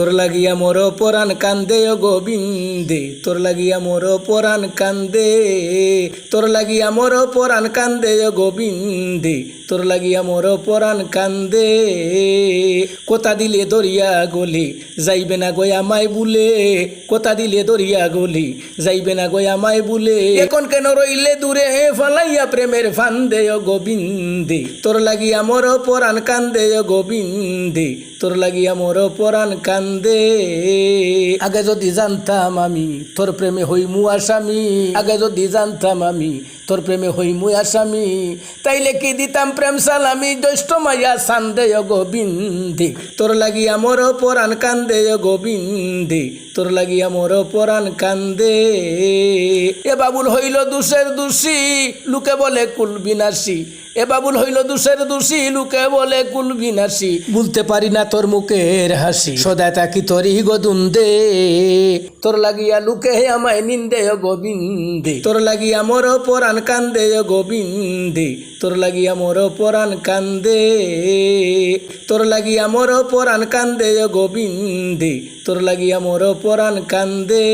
তোর লাগিয়া মোর পরাণ কান্দে ও গোবিন্দে, তোর লাগিয়া মোর পরাণ কান্দে, তোর লাগিয়া মোর পরাণ কান্দে ও গোবিন্দে, তোর লাগিয়া মোর পরাণ কান্দে। কোথা দিলে দরিয়া গলি, যাইবে না গয়া মাই বুলে? কোথা দিলে দরিয়া গলি, যাইবে না গয়া মাই বুলে? এখন কেন রইলে দূরে হে ফালাইয়া প্রেমের ফান্দে ও গোবিন্দে? তোর লাগিয়া মোর পরাণ কান্দে ও গোবিন্দে, তোর লাগিয়া মোর পরাণ কান্দে আগে যদি জানতাম আমি তোর প্রেমে হইমু আসামি। আগে যদি জানতাম আমি তোর প্রেমে হই মু আসামি, তাইলে কি দিতাম প্রেম সালামি? জ্যৈষ্ঠ মাইয়া সান্দে গোবিন্দে, তোর লাগি মোর পরাণ কান্দে গোবিন্দে, তোর লাগি মোর পরাণ কান্দে। এ বাবুল হইল দুষের দোষী, লোকে বলে কুল বিনাশী। এ বাবুল হইল দুষের দোষী, লোকে বলে কুল বিনাশী। বলতে পারি না তোর মুখের হাসি, সদা তাকি তোরই গদুন্দে তোর লাগিয়া লুকে আমায় নিন্দে গোবিন্দে, তোর লাগিয়া মোর পরাণ কান্দে ও গোবিন্দে। তোর লাগিয়া মোর পরাণ কান্দে। তোর লাগিয়া মোর পরাণ কান্দে গোবিন্দে। তোর লাগিয়া মোর পরাণ কান্দে।